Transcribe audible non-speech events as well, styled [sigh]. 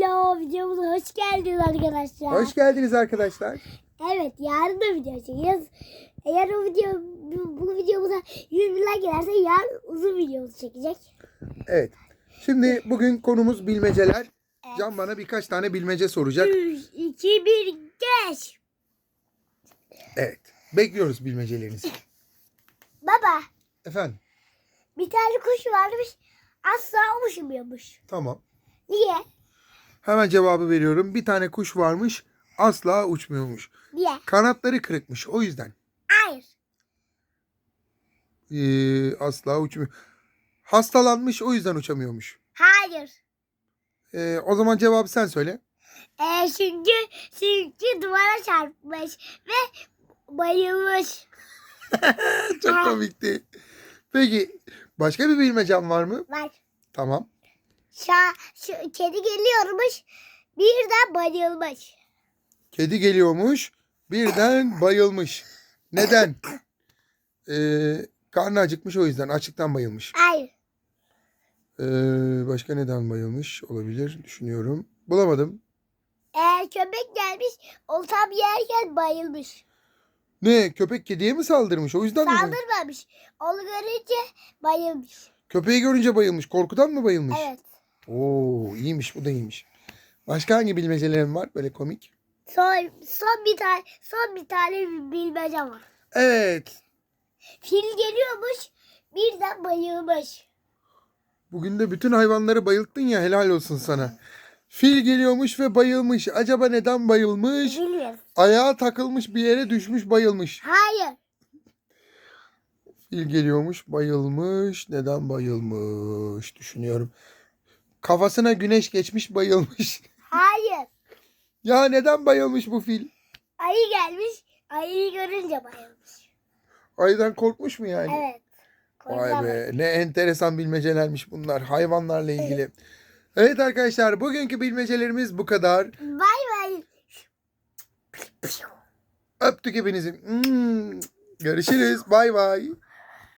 Hello videomuza hoş geldiniz arkadaşlar. Hoş geldiniz arkadaşlar. Evet yarın da video çekeceğiz. Eğer o video bu, bu videomuza 100 bin like gelirse yarın uzun videomuzu çekecek. Evet. Şimdi bugün konumuz bilmeceler. Can bana birkaç tane bilmece soracak. 3, 2, 1 geç. Evet. Bekliyoruz bilmecelerinizi. Baba Efendim. bir tane kuş varmış asla uçmuyormuş. Tamam. Niye? Hemen cevabı veriyorum. Bir tane kuş varmış. Asla uçmuyormuş. Niye? Kanatları kırıkmış. O yüzden. Hayır. Ee, asla uçmuyor. Hastalanmış. O yüzden uçamıyormuş. Hayır. Ee, o zaman cevabı sen söyle. E, çünkü, çünkü duvara çarpmış ve bayılmış. [laughs] Çok komikti. Peki başka bir bilmecem var mı? Var. Tamam. Şa, şu kedi geliyormuş. Birden bayılmış. Kedi geliyormuş. Birden bayılmış. Neden? Ee, karnı acıkmış o yüzden. Açlıktan bayılmış. Hayır. Ee, başka neden bayılmış olabilir? Düşünüyorum. Bulamadım. Eğer köpek gelmiş o tam yerken bayılmış. Ne? Köpek kediye mi saldırmış? O yüzden mi? bayılmış? Saldırmamış. Onu görünce bayılmış. Köpeği görünce bayılmış. Korkudan mı bayılmış? Evet. Oo, iyiymiş. Bu da iyiymiş. Başka hangi bilmecelerin var böyle komik? Son, son bir tane son bir tane bilmece var. Evet. Fil geliyormuş birden bayılmış. Bugün de bütün hayvanları bayılttın ya helal olsun sana. Fil geliyormuş ve bayılmış. Acaba neden bayılmış? Bilmiyorum. Ayağı takılmış bir yere düşmüş bayılmış. Hayır. Fil geliyormuş bayılmış. Neden bayılmış? Düşünüyorum. Kafasına güneş geçmiş bayılmış. [laughs] Hayır. ya neden bayılmış bu fil? Ayı gelmiş. Ayıyı görünce bayılmış. Ayıdan korkmuş mu yani? Evet. Vay be ne enteresan bilmecelermiş bunlar hayvanlarla ilgili. Evet arkadaşlar bugünkü bilmecelerimiz bu kadar. Bay bay. Öptük hepinizi. Hmm. Görüşürüz. Bay bay.